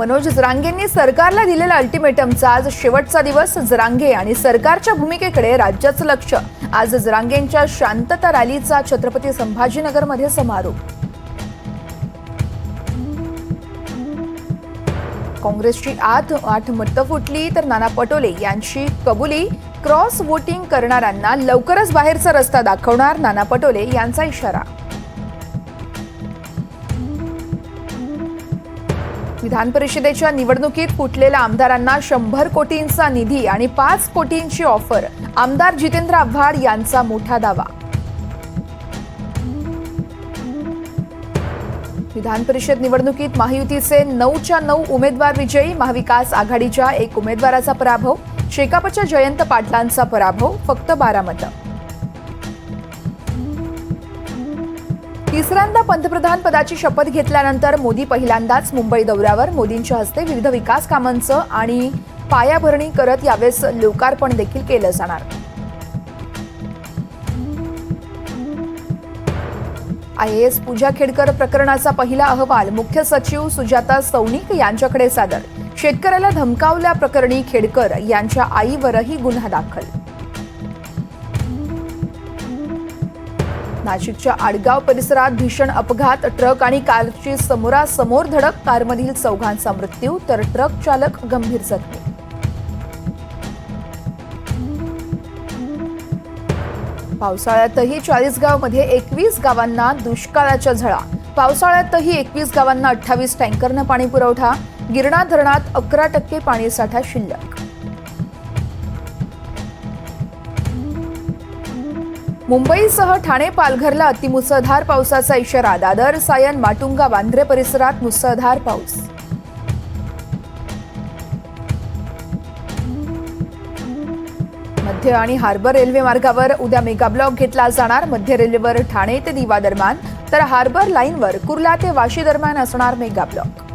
मनोज जरांगेंनी सरकारला दिलेला अल्टिमेटमचा आज शेवटचा दिवस जरांगे आणि सरकारच्या भूमिकेकडे राज्याचं लक्ष. आज जरांगेंच्या शांतता रॅलीचा छत्रपती संभाजीनगरमध्ये समारोप. काँग्रेसची आठ आठ मतं फुटली तर नाना पटोले यांची कबुली. क्रॉस वोटिंग करणाऱ्यांना लवकरच बाहेरचा रस्ता दाखवणार नाना पटोले यांचा इशारा. विधान परिषदेच्या निवडणुकीत फुटलेल्या आमदारांना शंभर कोटींचा निधी आणि पाच कोटींची ऑफर. आमदार जितेंद्र आव्हाड यांचा मोठा दावा. विधान परिषद निवडणुकीत महायुतीचे नऊच्या नऊ उमेदवार विजयी महाविकास आघाडीच्या एक उमेदवाराचा पराभव शेकापच्या जयंत पाटलांचा पराभव फक्त बारा मतं तिसऱ्यांदा पंतप्रधान पदाची शपथ घेतल्यानंतर मोदी पहिल्यांदाच मुंबई दौऱ्यावर. मोदींच्या हस्ते विविध विकास कामांचं आणि पायाभरणी करत यावेळेस लोकार्पण देखील केलं जाणार. आय एस पूजा खेडकर प्रकरणाचा पहिला अहवाल. मुख्य सचिव सुजाता सौनिक यांच्याकडे सादर. शेतकऱ्याला धमकावल्या प्रकरणी खेडकर यांच्या आईवरही गुन्हा दाखल. नाशिकच्या आडगाव परिसरात भीषण अपघात ट्रक आणि कारची समोरासमोर धडक कारमधील चौघांचा मृत्यू तर ट्रक चालक गंभीर जखमी. पावसाळ्यातही चाळीसगावमध्ये एकवीस गावांना दुष्काळाच्या झळा. पावसाळ्यातही एकवीस गावांना अठ्ठावीस टँकरनं पाणी पुरवठा गिरणा धरणात अकरा टक्के पाणीसाठा शिल्लक. मुंबईसह ठाणे पालघरला अतिमुसळधार पावसाचा इशारा. दादर सायन माटुंगा वांद्रे परिसरात मुसळधार पाऊस. मध्य आणि हार्बर रेल्वे मार्गावर उद्या मेगा ब्लॉक घेतला जाणार. मध्य रेल्वेवर ठाणे ते दिवा दरम्यान तर हार्बर लाईनवर कुर्ला ते वाशी दरम्यान असणार मेगा ब्लॉक.